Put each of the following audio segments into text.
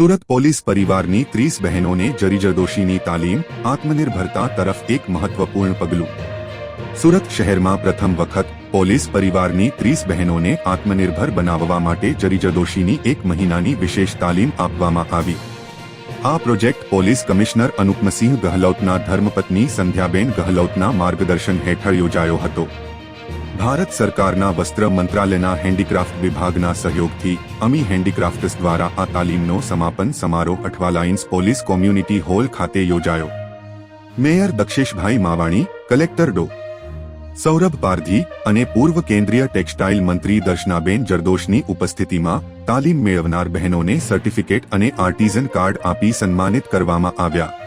Surat police પરિવારની ત્રીસ બહેનોને જરીજરદોશીની તાલીમ, આત્મનિર્ભરતા તરફ એક મહત્વપૂર્ણ પગલું. સુરત શહેરમાં પ્રથમ વખત પોલીસ પરિવારની ત્રીસ બહેનોને આત્મનિર્ભર બનાવવા માટે જરીજરદોશીની એક મહિનાની વિશેષ તાલીમ આપવામાં આવી. આ પ્રોજેક્ટ પોલીસ કમિશનર અનુપમસિંહ ગહલોતના ધર્મપત્ની સંધ્યાબેન ગહલોતના માર્ગદર્શન હેઠળ યોજાયો હતો. ભારત સરકારના વસ્ત્ર મંત્રાલયના હેન્ડીક્રાફ્ટ વિભાગના સહયોગથી અમી હેન્ડીક્રાફ્ટ્સ દ્વારા આ તાલીમનો સમાપન સમારોહ અઠવાલાઇન્સ પોલીસ કોમ્યુનિટી હોલ ખાતે યોજાયો. મેયર દક્ષેશભાઈ માવાણી, કલેક્ટર ડો. સૌરભ પારધી અને પૂર્વ કેન્દ્રીય ટેક્સટાઇલ મંત્રી દર્શનાબેન જરદોશની ઉપસ્થિતિમાં તાલીમ મેળવનાર બહેનોને સર્ટિફિકેટ અને આર્ટિઝન કાર્ડ આપી સન્માનિત કરવામાં આવ્યા.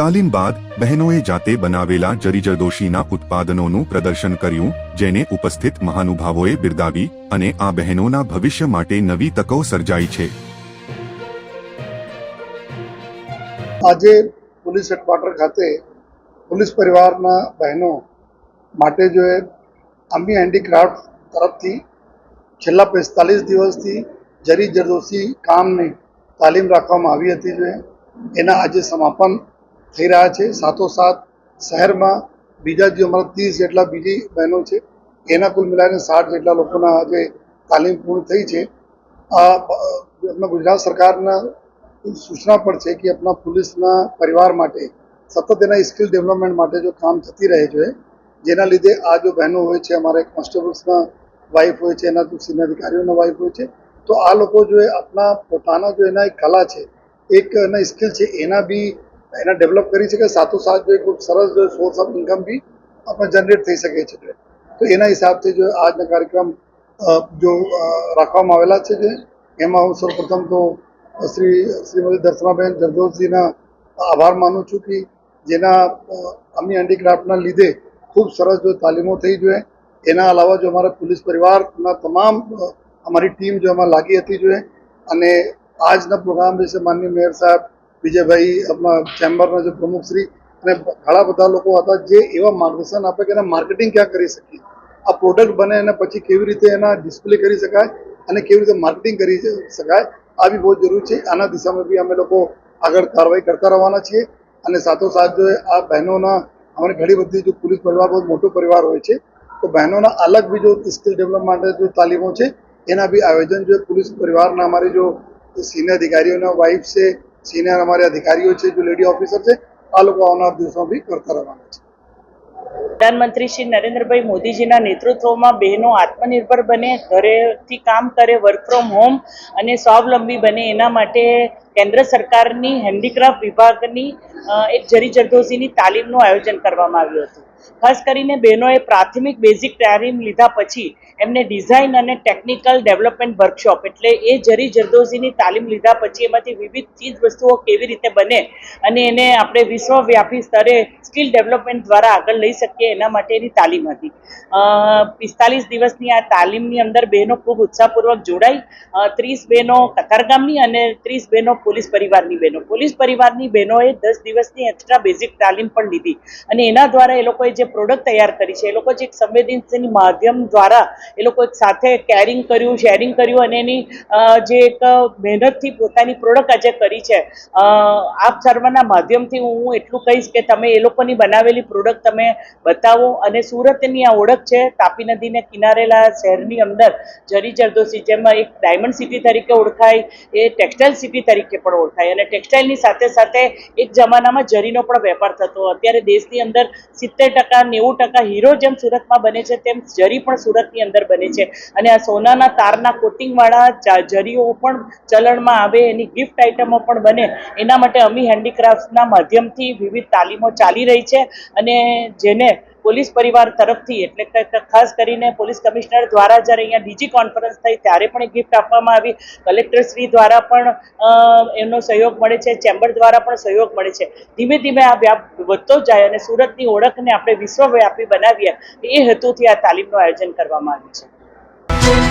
તાલીમ બાદ બહેનોએ જાતે બનાવેલા જરીજરદોશીના ઉત્પાદનોનું પ્રદર્શન કર્યું, જેને ઉપસ્થિત મહાનુભાવોએ બિરદાવી અને આ બહેનોના ભવિષ્ય માટે નવી તકો સર્જાઈ છે. આજે પોલીસ હેડક્વાર્ટર ખાતે પોલીસ પરિવારના બહેનો માટે જો એ આંબી હેન્ડીક્રાફ્ટ તરફથી છેલ્લા પિસ્તાલીસ દિવસથી જરી જરદોશી કામની તાલીમ રાખવામાં આવી હતી જો એના આજે સમાપન થઈ રહ્યા છે. સાથોસાથ શહેરમાં બીજા જે અમારા ત્રીસ જેટલા બીજી બહેનો છે, એના કુલ મિલાઈને સાઠ જેટલા લોકોના આજે તાલીમ પૂર્ણ થઈ છે. આપણા ગુજરાત સરકારના સૂચના પણ છે કે આપણા પોલીસના પરિવાર માટે, સતત એના સ્કિલ ડેવલપમેન્ટ માટે જો કામ થતી રહે છે, જેના લીધે આ જો બહેનો હોય છે, અમારે કોન્સ્ટેબલ્સના વાઇફ હોય છે, એના સિનિયર અધિકારીઓના વાઇફ હોય છે, તો આ લોકો જો આપણા પોતાના જો એના એક કલા છે, એક એના સ્કિલ છે, એના બી એના ડેવલપ કરી શકે, સાથોસાથ જો એક ખૂબ સરસ સોર્સ ઓફ ઇન્કમ બી આપણે જનરેટ થઈ શકે છે. તો એના હિસાબથી જો આજના કાર્યક્રમ જો રાખવામાં આવેલા છે જે, એમાં હું સૌપ્રથમ તો શ્રી, શ્રીમતી દર્શનાબેન જરદોશજીના આભાર માનું છું કે જેના અમી હેન્ડીક્રાફ્ટના લીધે ખૂબ સરસ જો તાલીમો થઈ જોઈએ. એના અલાવા જો અમારા પોલીસ પરિવારના તમામ અમારી ટીમ જો એમાં લાગી હતી જોઈએ. અને આજના પ્રોગ્રામ વિશે માનનીય મેયર સાહેબ વિજયભાઈ આપણા ચેમ્બરના જે પ્રમુખશ્રી અને ઘણા બધા લોકો હતા જે એવા માર્ગદર્શન આપે કે એના માર્કેટિંગ ક્યાં કરી શકીએ? આ પ્રોડક્ટ બને અને પછી કેવી રીતે એના ડિસ્પ્લે કરી શકાય અને કેવી રીતે માર્કેટિંગ કરી શકાય આ બી બહુ જરૂરી છે. આના દિશામાં બી અમે લોકો આગળ કાર્યવાહી કરતા રહેવાના છીએ અને સાથોસાથ જો આ બહેનોના અમારી ઘણી બધી જો પોલીસ પરિવાર, બહુ મોટો પરિવાર હોય છે, તો બહેનોના અલગ બી જો સ્કિલ ડેવલપ માટે જો તાલીમો છે, એના બી આયોજન જો પોલીસ પરિવારના અમારી જો સિનિયર અધિકારીઓના વાઇફ છે સિનિયર અમારે અધિકારીઓ છે, જો લેડી ઓફિસર છે, આ લોકો આવનાર દિવસોમાં બી કરતા રહેવાના છે. પ્રધાનમંત્રી શ્રી નરેન્દ્રભાઈ મોદીજીના નેતૃત્વમાં બહેનો આત્મનિર્ભર બને, ઘરેથી કામ કરે વર્ક ફ્રોમ હોમ અને સ્વાવલંબી બને, એના માટે કેન્દ્ર સરકારની હેન્ડીક્રાફ્ટ વિભાગની એક જરી જરદોશીની તાલીમનું આયોજન કરવામાં આવ્યું હતું. ખાસ કરીને બહેનોએ પ્રાથમિક બેઝિક તાલીમ લીધા પછી એમને ડિઝાઇન અને ટેકનિકલ ડેવલપમેન્ટ વર્કશોપ એટલે એ જરી જરદોઝીની તાલીમ લીધા પછી એમાંથી વિવિધ ચીજ વસ્તુઓ કેવી રીતે બને અને એને આપણે વિશ્વવ્યાપી સ્તરે સ્કિલ ડેવલપમેન્ટ દ્વારા આગળ લઈ શકીએ એના માટેની તાલીમ હતી. પિસ્તાલીસ દિવસની આ તાલીમની અંદર બહેનો ખૂબ ઉત્સાહપૂર્વક જોડાઈ. ત્રીસ બહેનો કતારગામની અને ત્રીસ બહેનો પોલીસ પરિવારની બહેનો. પોલીસ પરિવારની બહેનોએ દસ દિવસની એક્સ્ટ્રા બેઝિક તાલીમ પણ લીધી. અને એના દ્વારા એ લોકોએ જે પ્રોડક્ટ તૈયાર કરી છે, એ લોકો જે એક સંવેદનશીલ માધ્યમ દ્વારા એ લોકો એક સાથે કેરિંગ કર્યું શેરિંગ કર્યું અને એની જે એક મહેનતથી પોતાની પ્રોડક્ટ આજે કરી છે. આપ સર્વના માધ્યમથી હું એટલું કહીશ કે તમે એ લોકોની બનાવેલી પ્રોડક્ટ તમે બતાવો અને સુરતની આ ઓળખ છે, તાપી નદીને કિનારેલા શહેરની અંદર જરી જરદોશી, જેમાં એક ડાયમંડ સિટી તરીકે ઓળખાય, એ ટેક્સટાઇલ સિટી તરીકે પણ ઓળખાય. અને ટેક્સટાઇલની સાથે સાથે એક જમાનામાં જરીનો પણ વેપાર થતો. અત્યારે દેશની અંદર સિત્તેર ટકા, નેવું ટકા હીરો જેમ સુરતમાં બને છે, તેમ જરી પણ સુરતની અંદર બને છે. અને આ સોનાના તારના કોટિંગવાળા જરીઓ પણ ચલણમાં આવે, એની ગિફ્ટ આઇટમો પણ બને. એના માટે અમી હેન્ડીક્રાફ્ટના માધ્યમથી વિવિધ તાલીમો ચાલી રહી છે. અને જેને પોલીસ પરિવાર તરફથી, એટલે ખાસ કરીને પોલીસ કમિશનર દ્વારા જ્યારે અહીંયા ડીજી કોન્ફરન્સ થઈ, ત્યારે પણ ગિફ્ટ આપવામાં આવી. કલેક્ટરશ્રી દ્વારા પણ એમનો સહયોગ મળે છે. ચેમ્બર દ્વારા પણ સહયોગ મળે છે. ધીમે ધીમે આ વ્યાપ વધતો જાય અને સુરતની ઓળખને આપણે વિશ્વવ્યાપી બનાવીએ, એ હેતુથી આ તાલીમનું આયોજન કરવામાં આવ્યું છે.